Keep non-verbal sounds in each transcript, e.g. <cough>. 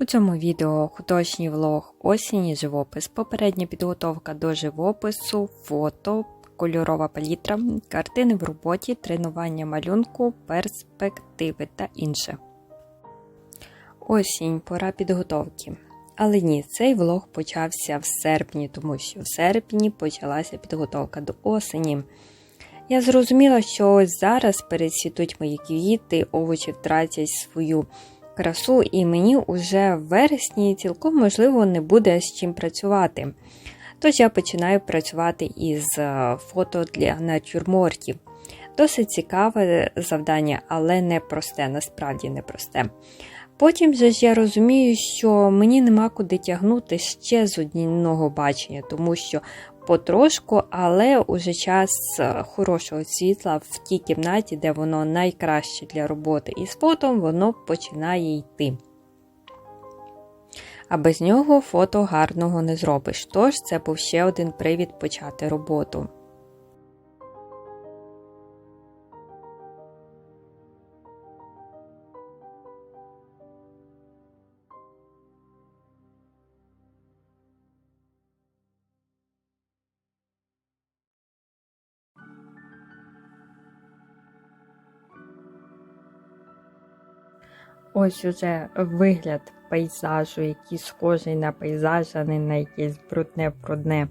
У цьому відео художній влог осінь і живопис, попередня підготовка до живопису, фото, кольорова палітра, картини в роботі, тренування малюнку, перспективи та інше. Осінь пора підготовки. Але ні, цей влог почався в серпні, тому що в серпні почалася підготовка до осені. Я зрозуміла, що ось зараз перецвітуть мої квіти, овочі втратять свою красу, і мені уже в вересні цілком можливо не буде з чим працювати. Тож я починаю працювати із е, фото для натюрмортів. Досить цікаве завдання, але не просте, насправді не просте. Потім же ж я розумію, що мені нема куди тягнути ще з одного бачення, тому що потрошку, але уже час е, хорошого світла в тій кімнаті, де воно найкраще для роботи із фотом, воно починає йти. А без нього фото гарного не зробиш. Тож це був ще один привід почати роботу. Ось уже вигляд пейзажу, який схожий на пейзаж, а не на якесь брудне-брудне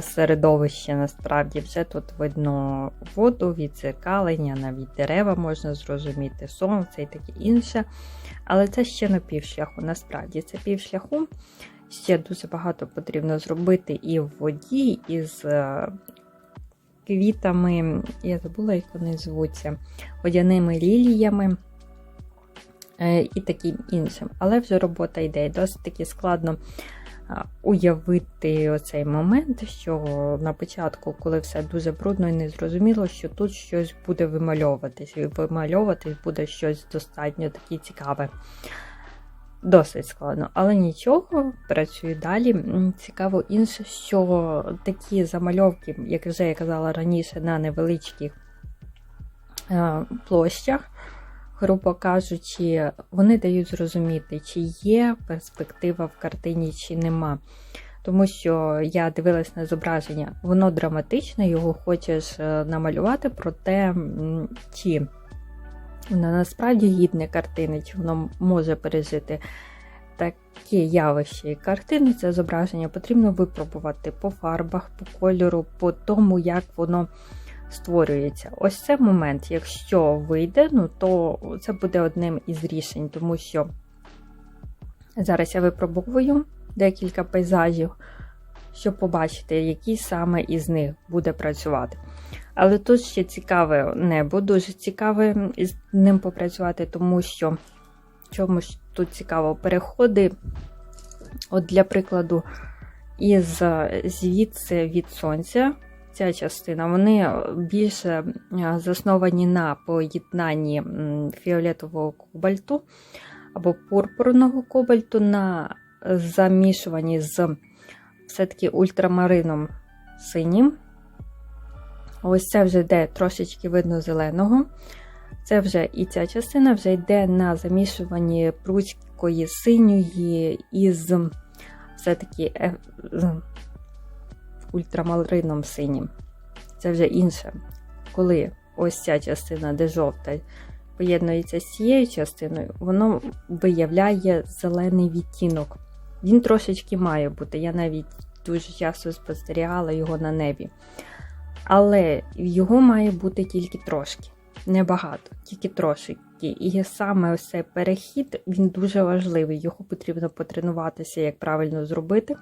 середовище. Насправді вже тут видно воду, відзеркалення, навіть дерева можна зрозуміти, сонце і таке інше. Але це ще не півшляху. Насправді це півшляху. Ще дуже багато потрібно зробити і в воді, і з е, квітами, я забула, як вони звуться, водяними ліліями. Е, і таким іншим. Але вже робота йде. Досить таки складно уявити оцей момент, що на початку, коли все дуже брудно і незрозуміло, що тут щось буде вимальовуватись. І вимальовуватись буде щось достатньо таке цікаве. Досить складно, але нічого, працюю далі. Цікаво інше, що такі замальовки, як вже я казала раніше, на невеличких площах грубо кажучи, вони дають зрозуміти, чи є перспектива в картині, чи нема. Тому що я дивилась на зображення, воно драматичне, його хочеш е, намалювати, проте чи воно насправді гідне картини, чи воно може пережити таке явище і картини, це зображення потрібно випробувати по фарбах, по кольору, по тому, як воно створюється. Ось це момент, якщо вийде, ну то це буде одним із рішень, тому що зараз я випробовую декілька пейзажів, щоб побачити, який саме із них буде працювати. Але тут ще цікаве небо, дуже цікаве з ним попрацювати, тому що чому ж тут цікаво переходи, от для прикладу, із звідси від сонця ця частина, вони більше засновані на поєднанні фіолетового кобальту або пурпурного кобальту на замішуванні з все-таки ультрамарином синім. Ось це вже йде трошечки видно зеленого. Це вже і ця частина вже йде на замішуванні прудської синьої із все-таки е, ультрамарином синім. Це вже інше. Коли ось ця частина, де жовта, поєднується з цією частиною, воно виявляє зелений відтінок. Він трошечки має бути. Я навіть дуже часто спостерігала його на небі. Але його має бути тільки трошки. Небагато, тільки трошки. І саме ось цей перехід він дуже важливий. Його потрібно потренуватися, як правильно зробити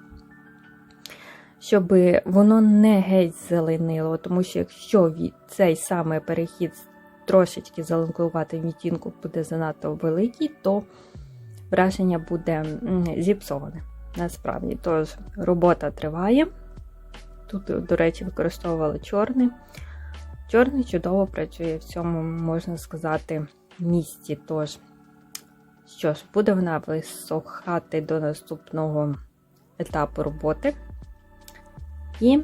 щоб воно не геть зеленило, тому що якщо цей самий перехід трошечки зеленкувати відтінку буде занадто великий, то враження буде зіпсоване. Насправді, тож робота триває. Тут, до речі, використовували чорний. Чорний чудово працює в цьому, можна сказати, місці. Тож, що ж, буде вона висохати до наступного етапу роботи. І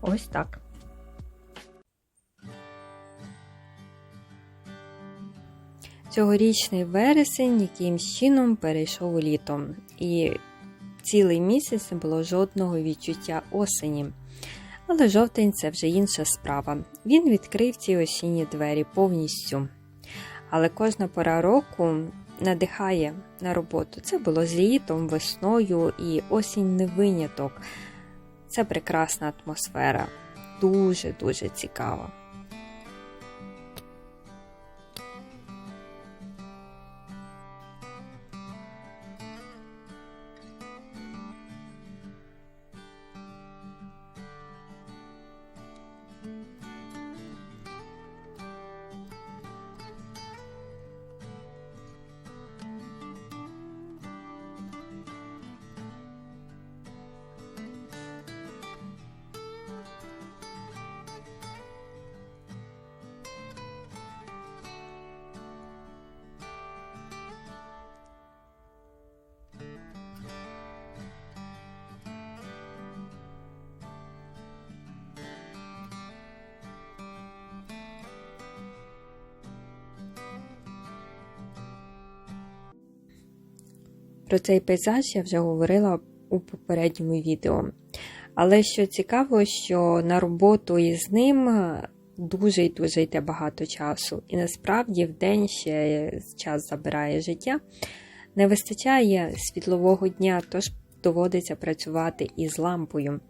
ось так. Цьогорічний вересень якимсь чином перейшов у літо, і цілий місяць не було жодного відчуття осені. Але жовтень це вже інша справа. Він відкрив ці осінні двері повністю. Але кожна пора року надихає на роботу. Це було з літом, весною і осінь не виняток. Це прекрасна атмосфера, дуже-дуже цікава. Про цей пейзаж я вже говорила у попередньому відео. Але що цікаво, що на роботу із ним дуже і дуже йде багато часу. І насправді в день ще час забирає життя. Не вистачає світлового дня, тож доводиться працювати із лампою.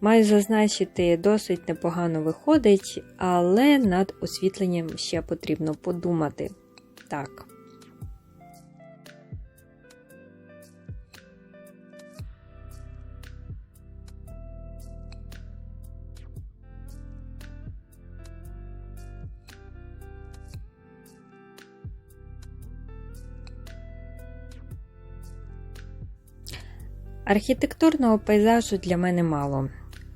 Маю зазначити, досить непогано виходить, але над освітленням ще потрібно подумати. Так. Архітектурного пейзажу для мене мало.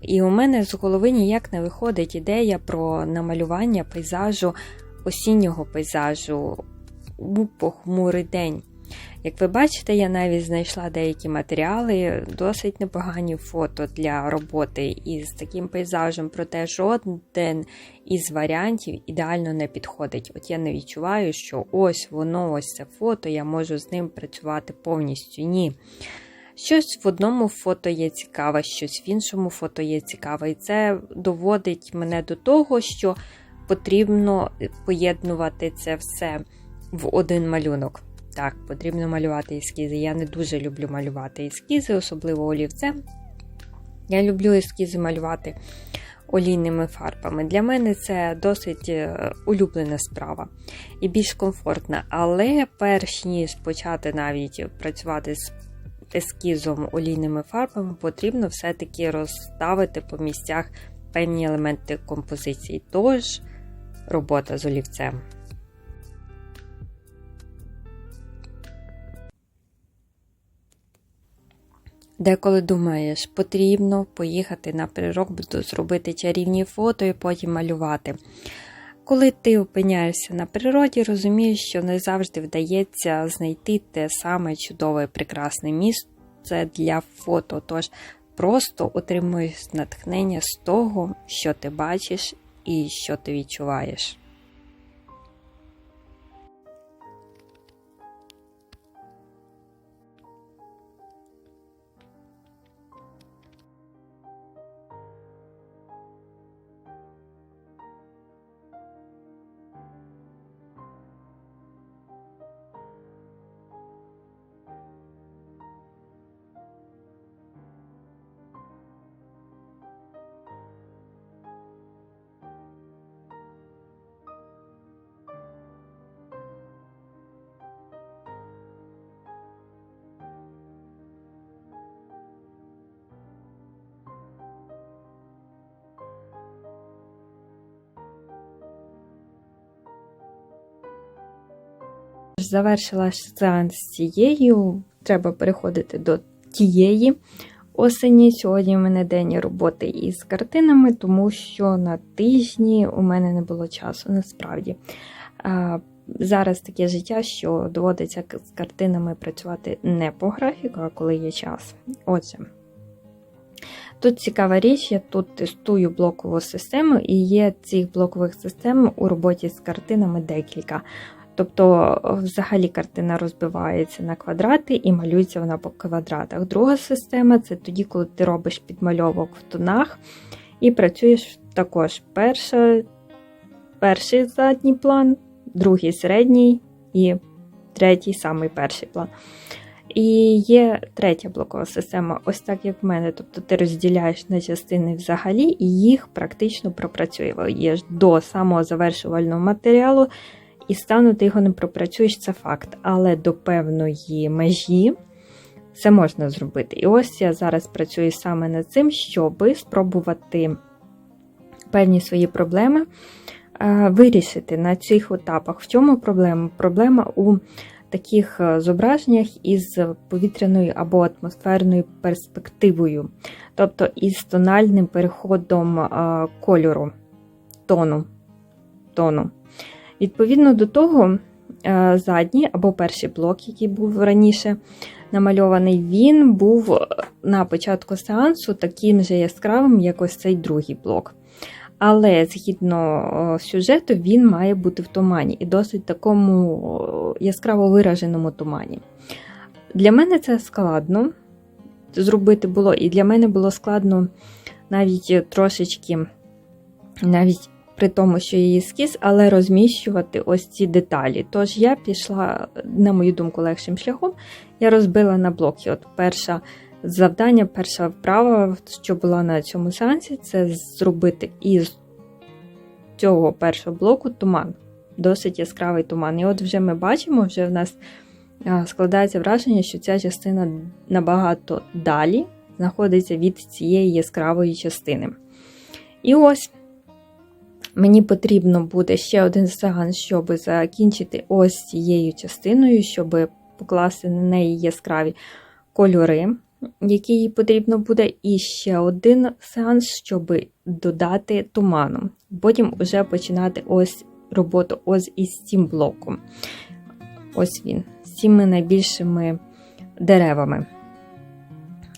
І у мене з голови ніяк не виходить ідея про намалювання пейзажу, осіннього пейзажу у похмурий день. Як ви бачите, я навіть знайшла деякі матеріали, досить непогані фото для роботи із таким пейзажем, проте жоден із варіантів ідеально не підходить. От я не відчуваю, що ось воно, ось це фото, я можу з ним працювати повністю. Ні. Щось в одному фото є цікаве, щось в іншому фото є цікаве. І це доводить мене до того, що потрібно поєднувати це все в один малюнок. Так, потрібно малювати ескізи. Я не дуже люблю малювати ескізи, особливо олівцем. Я люблю ескізи малювати олійними фарбами. Для мене це досить улюблена справа і більш комфортна. Але перш ніж почати навіть працювати з ескізом олійними фарбами, потрібно все-таки розставити по місцях певні елементи композиції. Тож, робота з олівцем. Деколи думаєш, потрібно поїхати на природу, зробити чарівні фото і потім малювати. Коли ти опиняєшся на природі, розумієш, що не завжди вдається знайти те саме чудове прекрасне місце для фото. Тож просто отримуєш натхнення з того, що ти бачиш і що ти відчуваєш. Завершила сеанс цією, треба переходити до тієї осені. Сьогодні у мене день роботи із картинами, тому що на тижні у мене не було часу, насправді. Зараз таке життя, що доводиться з картинами працювати не по графіку, а коли є час. Отже, Тут цікава річ, я тут тестую блокову систему, і є цих блокових систем у роботі з картинами декілька. Тобто, взагалі картина розбивається на квадрати і малюється вона по квадратах. Друга система це тоді, коли ти робиш підмальовок в тонах і працюєш також перша, перший задній план, другий середній і третій самий перший план. І є третя блокова система, ось так як в мене. Тобто ти розділяєш на частини взагалі, і їх практично пропрацюєш до самого завершувального матеріалу, і стану ти його не пропрацюєш, це факт. Але до певної межі це можна зробити. І ось я зараз працюю саме над цим, щоб спробувати певні свої проблеми е, вирішити на цих етапах. В чому проблема? Проблема у таких е, зображеннях із повітряною або атмосферною перспективою, тобто із тональним переходом е, кольору, тону. тону. Відповідно до того, е, задній або перший блок, який був раніше намальований, він був на початку сеансу таким же яскравим, як ось цей другий блок. Але згідно сюжету, він має бути в тумані і досить такому яскраво вираженому тумані. Для мене це складно зробити було, і для мене було складно навіть трошечки, навіть при тому, що є ескіз, але розміщувати ось ці деталі. Тож я пішла, на мою думку, легшим шляхом. Я розбила на блоки. От перша Завдання, перша вправа, що була на цьому сеансі, це зробити із цього першого блоку туман. Досить яскравий туман. І от вже ми бачимо, вже в нас складається враження, що ця частина набагато далі знаходиться від цієї яскравої частини. І ось мені потрібно буде ще один сеанс, щоб закінчити ось цією частиною, щоб покласти на неї яскраві кольори який їй потрібно буде, і ще один сеанс, щоб додати туману. Потім вже починати ось роботу ось із цим блоком. Ось він, з цими найбільшими деревами.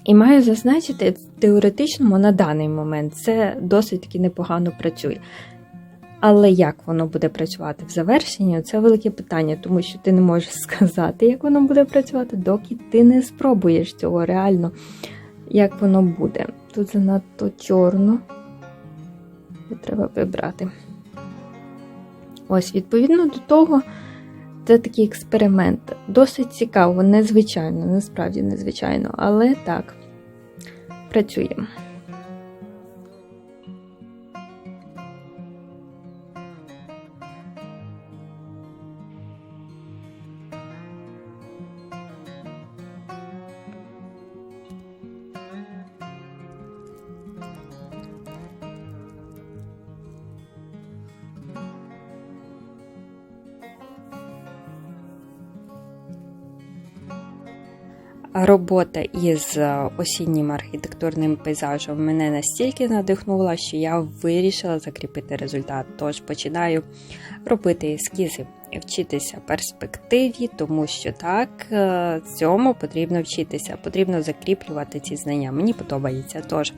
І маю зазначити, теоретично на даний момент це досить таки непогано працює. Але як воно буде працювати в завершенні, це велике питання, тому що ти не можеш <laughs> сказати, як воно буде працювати, доки ти не спробуєш цього реально, як воно буде. Тут занадто чорно, треба вибрати. Ось, відповідно до того, це такий експеримент. Досить цікаво, незвичайно, насправді незвичайно, але так, працюємо. Робота із е, осіннім архітектурним пейзажем мене настільки надихнула, що я вирішила закріпити результат. Тож починаю робити ескізи, вчитися перспективі, тому що так, е, цьому потрібно вчитися, потрібно закріплювати ці знання. Мені подобається. Тож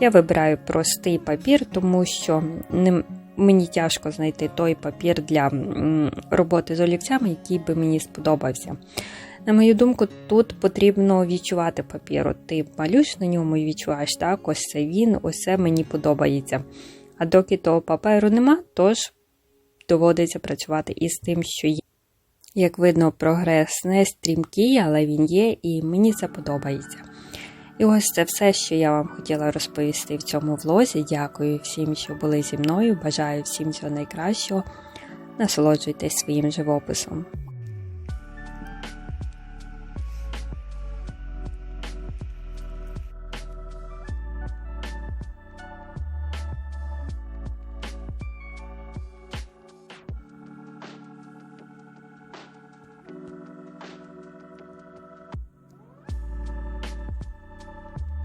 я вибираю простий папір, тому що ним. Мені тяжко знайти той папір для роботи з олівцями, який би мені сподобався. На мою думку, тут потрібно відчувати папір. Ти малюєш на ньому і відчуваєш, так, ось це він, ось це мені подобається. А доки того паперу нема, тож доводиться працювати із тим, що є. Як видно, прогрес не стрімкий, але він є, і мені це подобається. І ось це все, що я вам хотіла розповісти в цьому влозі. Дякую всім, що були зі мною. Бажаю всім всього найкращого. Насолоджуйтесь своїм живописом.